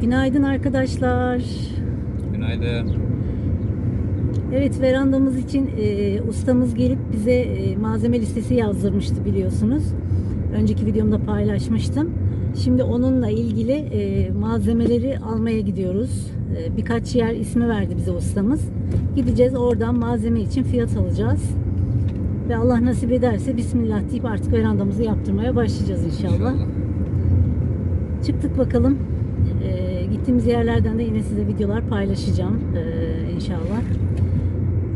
Günaydın arkadaşlar. Günaydın. Evet verandamız için e, ustamız gelip bize e, malzeme listesi yazdırmıştı biliyorsunuz. Önceki videomda paylaşmıştım. Şimdi onunla ilgili e, malzemeleri almaya gidiyoruz. E, birkaç yer ismi verdi bize ustamız. Gideceğiz oradan malzeme için fiyat alacağız. Ve Allah nasip ederse Bismillah deyip artık verandamızı yaptırmaya başlayacağız inşallah. Çıktık bakalım. Ee, gittiğimiz yerlerden de yine size videolar paylaşacağım ee, inşallah.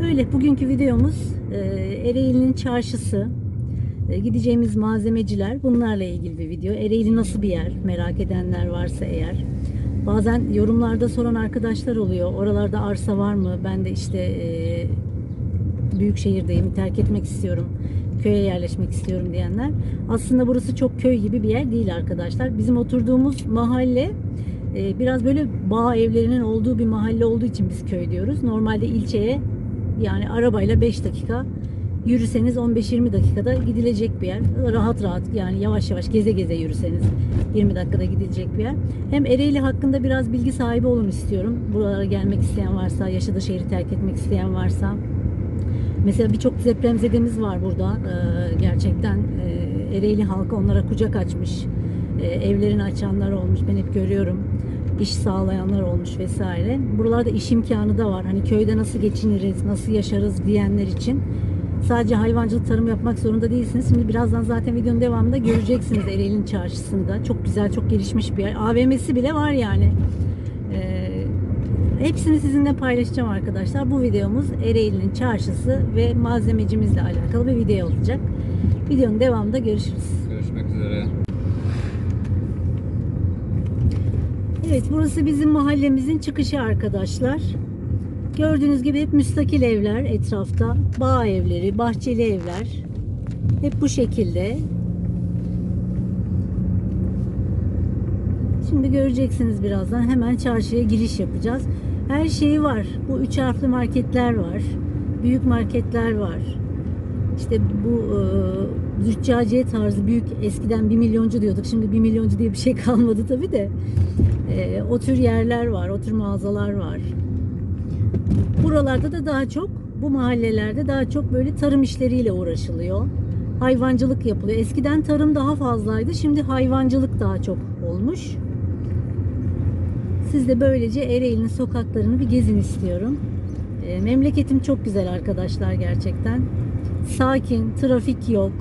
Öyle bugünkü videomuz e, Ereğli'nin çarşısı, e, gideceğimiz malzemeciler bunlarla ilgili bir video. Ereğli nasıl bir yer merak edenler varsa eğer. Bazen yorumlarda soran arkadaşlar oluyor. Oralarda arsa var mı? Ben de işte e, büyük şehirdeyim, terk etmek istiyorum, köye yerleşmek istiyorum diyenler. Aslında burası çok köy gibi bir yer değil arkadaşlar. Bizim oturduğumuz mahalle e, biraz böyle bağ evlerinin olduğu bir mahalle olduğu için biz köy diyoruz. Normalde ilçeye yani arabayla 5 dakika yürüseniz 15-20 dakikada gidilecek bir yer. Rahat rahat yani yavaş yavaş geze geze yürüseniz 20 dakikada gidilecek bir yer. Hem Ereğli hakkında biraz bilgi sahibi olun istiyorum. Buralara gelmek isteyen varsa, yaşadığı şehri terk etmek isteyen varsa. Mesela birçok depremzedemiz var burada. Ee, gerçekten e, Ereğli halkı onlara kucak açmış. Ee, evlerini açanlar olmuş. Ben hep görüyorum. İş sağlayanlar olmuş vesaire. Buralarda iş imkanı da var. Hani köyde nasıl geçiniriz, nasıl yaşarız diyenler için. Sadece hayvancılık, tarım yapmak zorunda değilsiniz. Şimdi birazdan zaten videonun devamında göreceksiniz Ereğli'nin çarşısında. Çok güzel, çok gelişmiş bir yer. AVM'si bile var yani. Hepsini sizinle paylaşacağım arkadaşlar. Bu videomuz Ereğli'nin çarşısı ve malzemecimizle alakalı bir video olacak. Videonun devamında görüşürüz. Görüşmek üzere. Evet burası bizim mahallemizin çıkışı arkadaşlar. Gördüğünüz gibi hep müstakil evler etrafta. Bağ evleri, bahçeli evler. Hep bu şekilde. Şimdi göreceksiniz birazdan. Hemen çarşıya giriş yapacağız. Her şeyi var. Bu üç harfli marketler var. Büyük marketler var. İşte bu e, züccaciye tarzı büyük eskiden bir milyoncu diyorduk. Şimdi bir milyoncu diye bir şey kalmadı tabi de. E, o tür yerler var. O tür mağazalar var. Buralarda da daha çok bu mahallelerde daha çok böyle tarım işleriyle uğraşılıyor. Hayvancılık yapılıyor. Eskiden tarım daha fazlaydı. Şimdi hayvancılık daha çok olmuş. Siz de böylece Ereğli'nin sokaklarını bir gezin istiyorum. E, memleketim çok güzel arkadaşlar gerçekten. Sakin, trafik yok.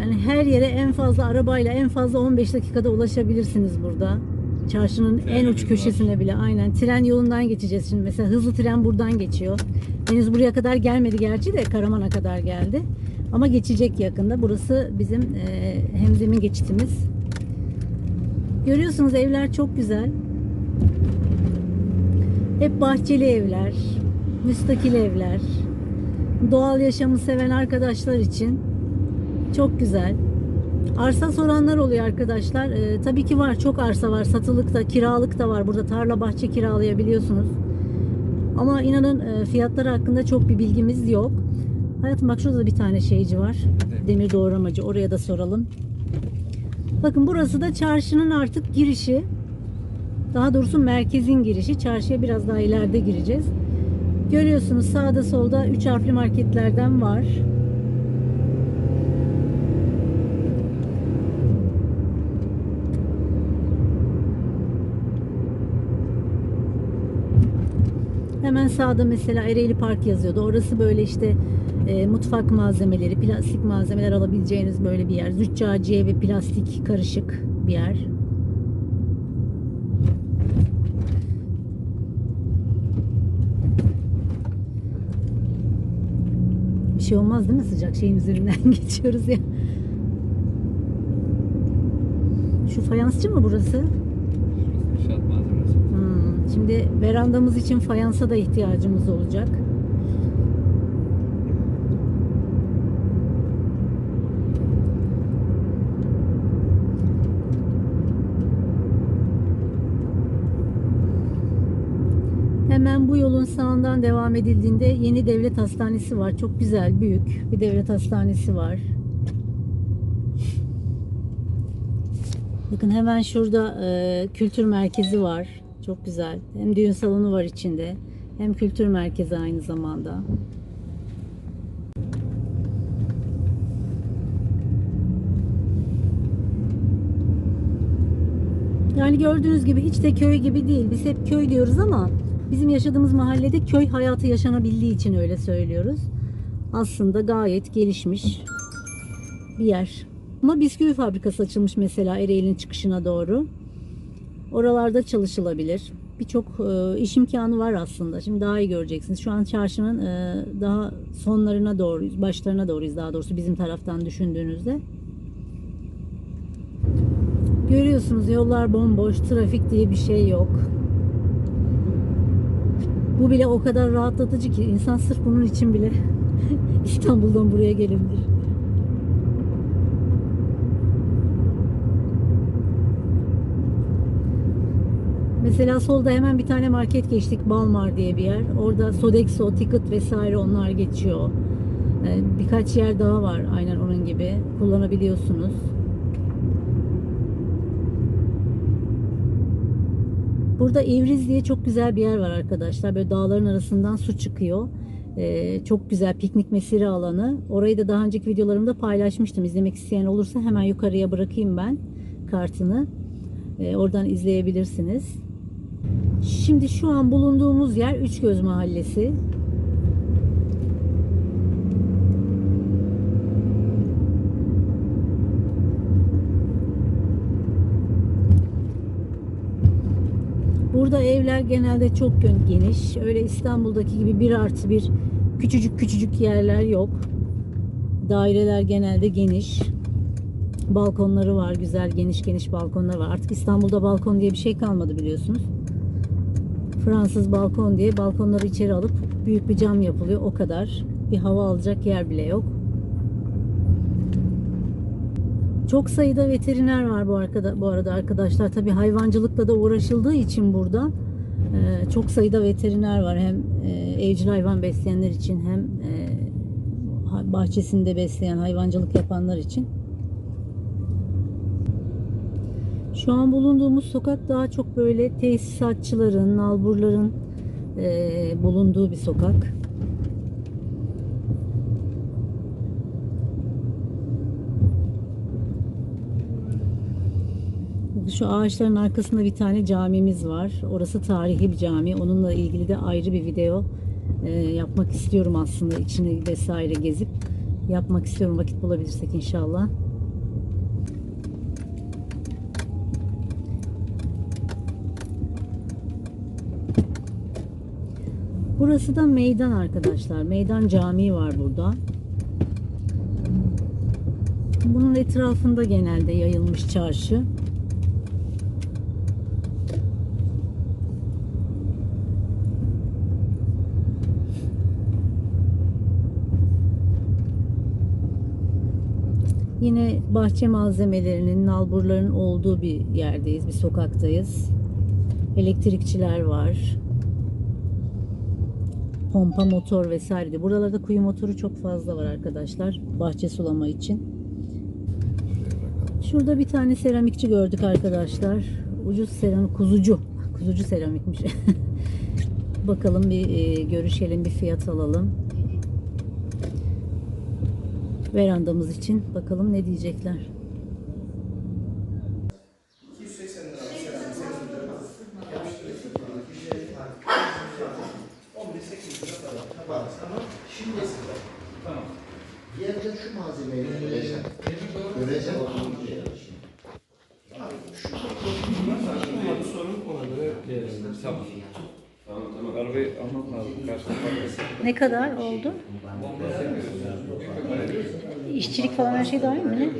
Yani her yere en fazla arabayla en fazla 15 dakikada ulaşabilirsiniz burada. Çarşının en Trenimiz uç var. köşesine bile aynen. Tren yolundan geçeceğiz şimdi. Mesela hızlı tren buradan geçiyor. Henüz buraya kadar gelmedi gerçi de Karaman'a kadar geldi. Ama geçecek yakında. Burası bizim e, hemzemin geçitimiz. Görüyorsunuz evler çok güzel. Hep bahçeli evler, müstakil evler. Doğal yaşamı seven arkadaşlar için çok güzel. Arsa soranlar oluyor arkadaşlar. Ee, tabii ki var. Çok arsa var. Satılık da, kiralık da var. Burada tarla bahçe kiralayabiliyorsunuz. Ama inanın e, fiyatları hakkında çok bir bilgimiz yok. Hayatım bak şurada da bir tane şeyci var. Demir doğramacı. Oraya da soralım. Bakın burası da çarşının artık girişi. Daha doğrusu merkezin girişi. Çarşıya biraz daha ileride gireceğiz. Görüyorsunuz sağda solda üç harfli marketlerden var. Hemen sağda mesela Ereğli Park yazıyordu. Orası böyle işte e, mutfak malzemeleri, plastik malzemeler alabileceğiniz böyle bir yer. Züccaciye ve plastik karışık bir yer. Bir şey olmaz değil mi sıcak şeyin üzerinden geçiyoruz ya. Şu fayansçı mı burası? İnşaat malzemesi. Hmm, Şimdi verandamız için fayansa da ihtiyacımız olacak. Hemen bu yolun sağından devam edildiğinde yeni devlet hastanesi var. Çok güzel, büyük bir devlet hastanesi var. Bakın hemen şurada e, kültür merkezi var. Çok güzel. Hem düğün salonu var içinde. Hem kültür merkezi aynı zamanda. Yani gördüğünüz gibi hiç de köy gibi değil. Biz hep köy diyoruz ama bizim yaşadığımız mahallede köy hayatı yaşanabildiği için öyle söylüyoruz. Aslında gayet gelişmiş bir yer. Ama bisküvi fabrikası açılmış mesela Ereğli'nin çıkışına doğru. Oralarda çalışılabilir. Birçok e, iş imkanı var aslında. Şimdi daha iyi göreceksiniz. Şu an çarşının e, daha sonlarına doğru, başlarına doğruyuz daha doğrusu bizim taraftan düşündüğünüzde. Görüyorsunuz yollar bomboş, trafik diye bir şey yok. Bu bile o kadar rahatlatıcı ki insan sırf bunun için bile İstanbul'dan buraya gelebilir. Mesela solda hemen bir tane market geçtik. Balmar diye bir yer. Orada Sodexo, Ticket vesaire onlar geçiyor. Ee, Birkaç yer daha var aynen onun gibi. Kullanabiliyorsunuz. Burada İvriz diye çok güzel bir yer var arkadaşlar. Böyle dağların arasından su çıkıyor. Ee, çok güzel piknik mesire alanı. Orayı da daha önceki videolarımda paylaşmıştım. İzlemek isteyen olursa hemen yukarıya bırakayım ben kartını. Ee, oradan izleyebilirsiniz. Şimdi şu an bulunduğumuz yer Üçgöz Mahallesi. Burada evler genelde çok geniş. Öyle İstanbul'daki gibi bir artı bir küçücük küçücük yerler yok. Daireler genelde geniş. Balkonları var. Güzel geniş geniş balkonlar var. Artık İstanbul'da balkon diye bir şey kalmadı biliyorsunuz. Fransız balkon diye balkonları içeri alıp büyük bir cam yapılıyor. O kadar. Bir hava alacak yer bile yok. Çok sayıda veteriner var bu arkada bu arada arkadaşlar. Tabii hayvancılıkla da uğraşıldığı için burada e, çok sayıda veteriner var. Hem e, evcil hayvan besleyenler için hem e, bahçesinde besleyen hayvancılık yapanlar için. Şu an bulunduğumuz sokak daha çok böyle tesisatçıların, nalburların e, bulunduğu bir sokak. Şu ağaçların arkasında bir tane camimiz var. Orası tarihi bir cami. Onunla ilgili de ayrı bir video e, yapmak istiyorum aslında. İçini vesaire gezip yapmak istiyorum vakit bulabilirsek inşallah. Burası da meydan arkadaşlar. Meydan camii var burada. Bunun etrafında genelde yayılmış çarşı. Yine bahçe malzemelerinin, nalburların olduğu bir yerdeyiz, bir sokaktayız. Elektrikçiler var. Pompa motor vesaire de. Buralarda kuyu motoru çok fazla var arkadaşlar. Bahçe sulama için. Şurada bir tane seramikçi gördük arkadaşlar. Ucuz seramik, kuzucu. Kuzucu seramikmiş. Bakalım bir e, görüşelim, bir fiyat alalım. Verandamız için bakalım ne diyecekler. Yerde şu malzemeyi göreceğim. Göreceğim. Tamam. Tamam tamam. Arabayı almak lazım. Kaç kapatması. Ne kadar oldu? İşçilik falan her şey dahil mi? Ne?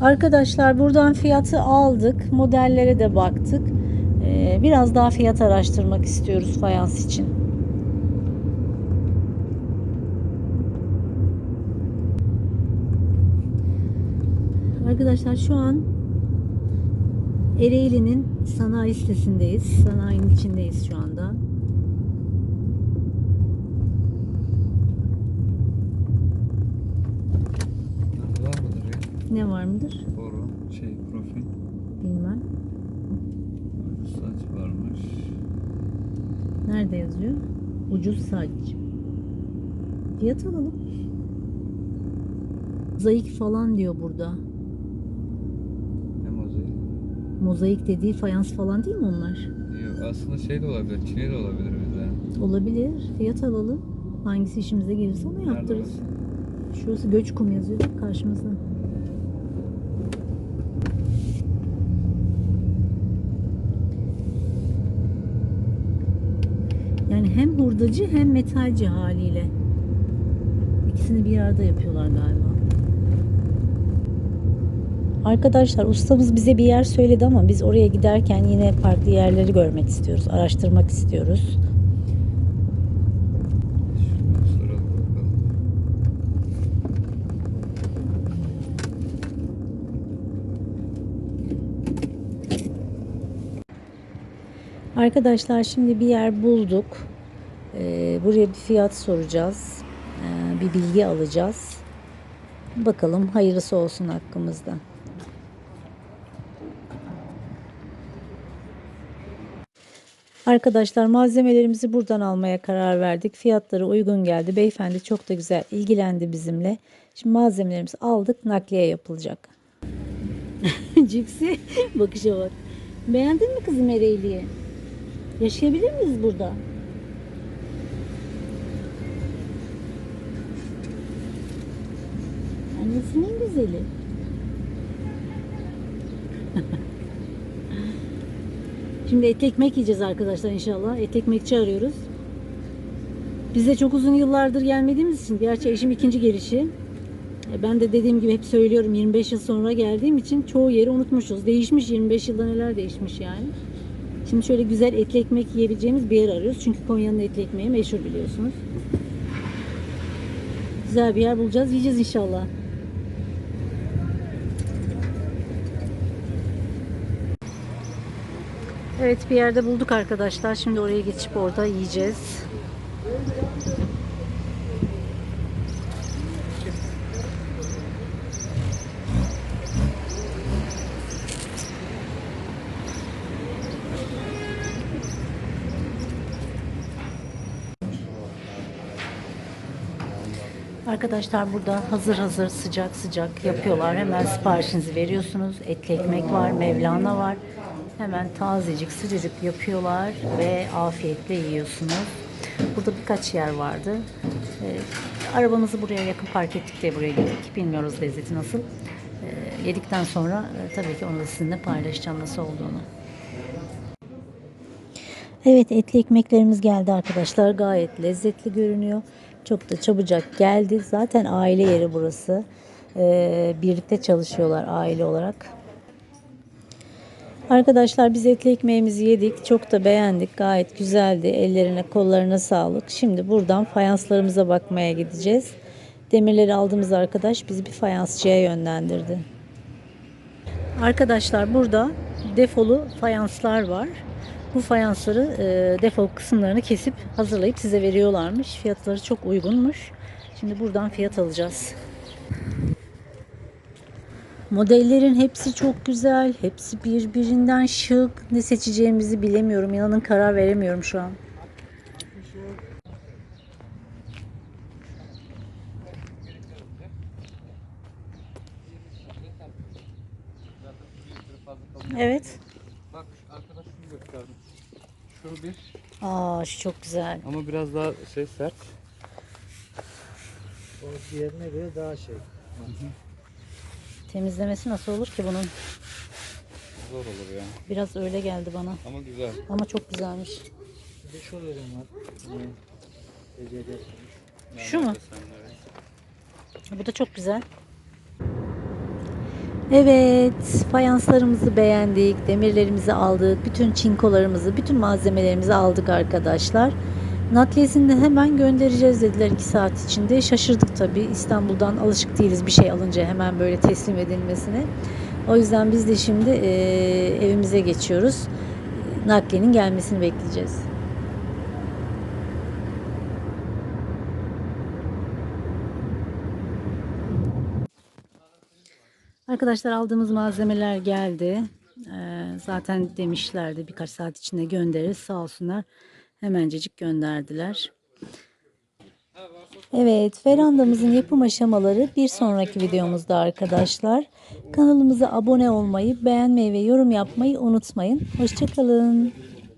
Arkadaşlar buradan fiyatı aldık. Modellere de baktık. Ee, biraz daha fiyat araştırmak istiyoruz fayans için. Arkadaşlar şu an Ereğli'nin sanayi sitesindeyiz. Sanayinin içindeyiz şu anda. Var mıdır ya? Ne var mıdır? Boru, şey, profil. Bilmem. Saç varmış. Nerede yazıyor? Ucuz saç. Fiyat alalım. Zayıf falan diyor burada. Mozaik dediği fayans falan değil mi onlar? Yok, aslında şey de olabilir, çiğ de olabilir bize. Olabilir. Fiyat alalım. Hangisi işimize gelirse onu yaptırırız. Şurası Göçkum yazıyor bak karşımızda. Yani hem hurdacı hem metalci haliyle. İkisini bir arada yapıyorlar galiba. Arkadaşlar ustamız bize bir yer söyledi ama biz oraya giderken yine farklı yerleri görmek istiyoruz, araştırmak istiyoruz. Arkadaşlar şimdi bir yer bulduk. Ee, buraya bir fiyat soracağız. Ee, bir bilgi alacağız. Bakalım hayırlısı olsun hakkımızda. Arkadaşlar malzemelerimizi buradan almaya karar verdik. Fiyatları uygun geldi. Beyefendi çok da güzel ilgilendi bizimle. Şimdi malzemelerimizi aldık. Nakliye yapılacak. Cipsi bakışa bak. Beğendin mi kızım Ereğli'yi? Yaşayabilir miyiz burada? Annesinin güzeli. Şimdi et ekmek yiyeceğiz arkadaşlar inşallah. Et ekmekçi arıyoruz. Biz de çok uzun yıllardır gelmediğimiz için gerçi eşim ikinci gelişi. E, Ben de dediğim gibi hep söylüyorum 25 yıl sonra geldiğim için çoğu yeri unutmuşuz. Değişmiş 25 yılda neler değişmiş yani. Şimdi şöyle güzel etli ekmek yiyebileceğimiz bir yer arıyoruz. Çünkü Konya'nın etli ekmeği meşhur biliyorsunuz. Güzel bir yer bulacağız. Yiyeceğiz inşallah. Evet bir yerde bulduk arkadaşlar. Şimdi oraya geçip orada yiyeceğiz. Arkadaşlar burada hazır hazır sıcak sıcak yapıyorlar. Hemen siparişinizi veriyorsunuz. Etli ekmek var, Mevlana var. Hemen tazecik sıcacık yapıyorlar ve afiyetle yiyorsunuz. Burada birkaç yer vardı. Ee, arabamızı buraya yakın park ettik diye buraya geldik. Bilmiyoruz lezzeti nasıl. Ee, yedikten sonra e, tabii ki onu da sizinle paylaşacağım nasıl olduğunu. Evet etli ekmeklerimiz geldi arkadaşlar. Gayet lezzetli görünüyor. Çok da çabucak geldi. Zaten aile yeri burası. Ee, birlikte çalışıyorlar aile olarak. Arkadaşlar biz etli ekmeğimizi yedik. Çok da beğendik. Gayet güzeldi. Ellerine kollarına sağlık. Şimdi buradan fayanslarımıza bakmaya gideceğiz. Demirleri aldığımız arkadaş bizi bir fayansçıya yönlendirdi. Arkadaşlar burada defolu fayanslar var. Bu fayansları e, defol kısımlarını kesip hazırlayıp size veriyorlarmış. Fiyatları çok uygunmuş. Şimdi buradan fiyat alacağız. Modellerin hepsi çok güzel. Hepsi birbirinden şık. Ne seçeceğimizi bilemiyorum. İnanın karar veremiyorum şu an. Evet. Bak arkadaş şunu gösterdim. Şu bir Aa şu çok güzel. ama biraz daha şey sert. O diğerine göre daha şey. Temizlemesi nasıl olur ki bunun? Zor olur ya. Biraz öyle geldi bana. Ama güzel. Ama çok güzelmiş. Bir de şu ürün var. Şu mu? Bu da çok güzel. Evet, fayanslarımızı beğendik, demirlerimizi aldık, bütün çinkolarımızı, bütün malzemelerimizi aldık arkadaşlar. Nakliyesini de hemen göndereceğiz dediler 2 saat içinde. Şaşırdık tabii. İstanbul'dan alışık değiliz bir şey alınca hemen böyle teslim edilmesine. O yüzden biz de şimdi eee, evimize geçiyoruz. Nakliyenin gelmesini bekleyeceğiz. Arkadaşlar aldığımız malzemeler geldi. Ee, zaten demişlerdi birkaç saat içinde göndeririz. Sağ olsunlar. Hemencecik gönderdiler. Evet, verandamızın yapım aşamaları bir sonraki videomuzda arkadaşlar. Kanalımıza abone olmayı, beğenmeyi ve yorum yapmayı unutmayın. Hoşçakalın.